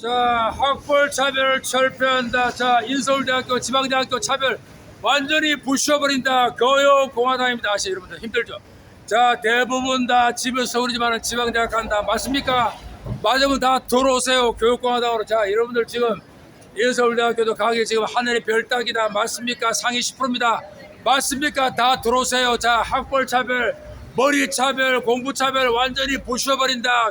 자, 학벌 차별 철폐한다. 자, 인서울대학교, 지방대학교 차별 완전히 부셔버린다. 교육공화당입니다. 아시 여러분들 힘들죠? 자, 대부분 다 집에서 오르지만 지방대학 간다. 맞습니까? 맞으면 다 들어오세요. 교육공화당으로. 자, 여러분들 지금 인서울대학교도 가게 지금 하늘의 별 따기다. 맞습니까? 상위 10%입니다. 맞습니까? 다 들어오세요. 자, 학벌 차별, 머리 차별, 공부 차별 완전히 부셔버린다.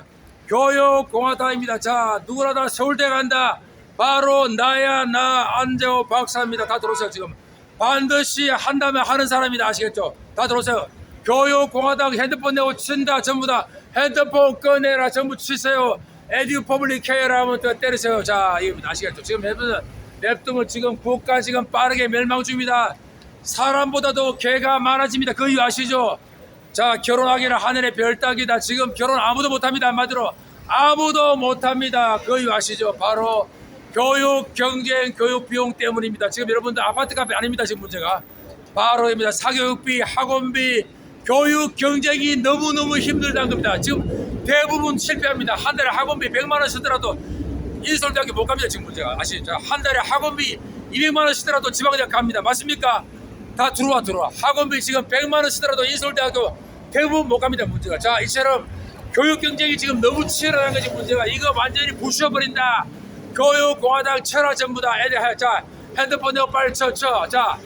교육공화당입니다. 자, 누구나 다 서울대 간다. 바로 나야 나 안재호 박사입니다. 다 들어오세요 지금. 반드시 한다면 하는 사람이다 아시겠죠? 다 들어오세요. 교육공화당 핸드폰 내고 친다 전부 다 핸드폰 꺼내라 전부 치세요. 에듀 퍼블릭 케어라 하면 또 때리세요. 자 이겁니다 아시겠죠? 지금 랩은 랩등을 지금 국가 지금 빠르게 멸망 중입니다. 사람보다도 개가 많아집니다. 그 이유 아시죠? 자 결혼하기는 하늘의 별 따기다. 지금 결혼 아무도 못합니다. 한마디로 아무도 못합니다. 그 이유 아시죠? 바로 교육 경쟁 교육 비용 때문입니다. 지금 여러분들 아파트 값이 아닙니다. 지금 문제가 바로입니다. 사교육비, 학원비, 교육 경쟁이 너무 너무 힘들다는 겁니다. 지금 대부분 실패합니다. 한 달에 학원비 100만 원 쓰더라도 인서울대학교 못 갑니다. 지금 문제가 아시죠? 한 달에 학원비 200만 원 쓰더라도 지방대학 갑니다. 맞습니까? 다 들어와 들어와. 학원비 지금 100만 원 쓰더라도 인서울대학교 대부분 못 갑니다. 문제가. 자 이처럼 교육 경쟁이 지금 너무 치열하다는 거지 문제가. 이거 완전히 부셔버린다. 교육 공화당 쳐라 전부 다 애들 하- 자 핸드폰 내고 빨리 쳐쳐 자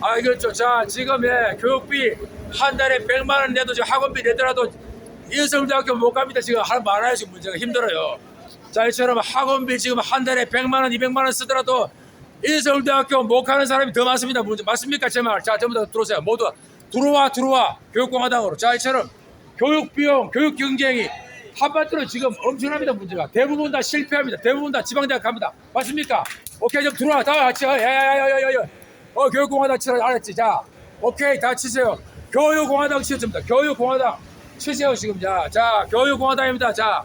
알겠죠 자 지금 예 교육비 한 달에 100만 원 내도 지금 학원비 내더라도 인서울대학교 못 갑니다 지금 할 지금 문제가 힘들어요 자 이처럼 학원비 지금 한 달에 100만 원 200만 원 쓰더라도 인서울대학교 못 가는 사람이 더 많습니다. 문제 맞습니까? 제 말. 자 전부 다 들어오세요. 모두 들어와 들어와. 교육공화당으로. 자 이처럼 교육 비용 교육 경쟁이 한반도는 지금 엄청납니다 문제가. 대부분 다 실패합니다. 대부분 다 지방대학 갑니다. 맞습니까? 오케이 좀 들어와. 다 같이. 야 야 야 야야야. 어 교육공화당 치라 알았지? 자 오케이. 다 치세요. 교육공화당 치겠습니다. 교육공화당 치세요 지금. 자, 자 교육공화당입니다. 자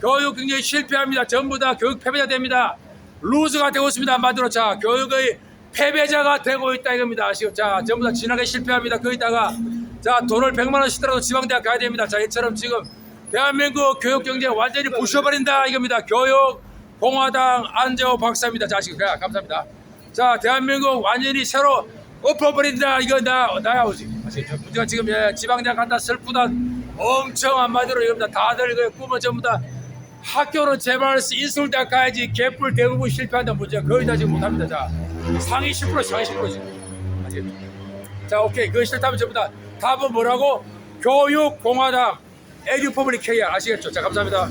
교육 경쟁이 실패합니다. 전부 다 교육 패배자 됩니다 루즈가 되고 있습니다. 한마디로. 자 교육의 패배자가 되고 있다 이겁니다. 아시죠? 자 전부 다 진하게 실패합니다. 거기다가 자 돈을 100만 원 쓰더라도 지방대학 가야 됩니다. 자 이처럼 지금 대한민국 교육 경쟁 완전히 부셔버린다 이겁니다. 교육 공화당 안재호 박사입니다. 자 네, 감사합니다. 자 대한민국 완전히 새로 엎어버린다. 이거 나 나야 오지 아시겠죠? 문제가 지금 예, 지방대학 간다 슬프다. 엄청 한마디로 이겁니다. 다들 그 꿈은 전부 다 학교는 제발 인서울대학 가야지 개뿔 대부분 실패한다 문제 거의 다 지금 못합니다. 자 상위 10% 상위 10% 지금. 아시겠죠 자 오케이. 그거 싫다면 전부 다 답은 뭐라고? 교육 공화당 에듀 퍼블릭 케이아 아시겠죠? 자 감사합니다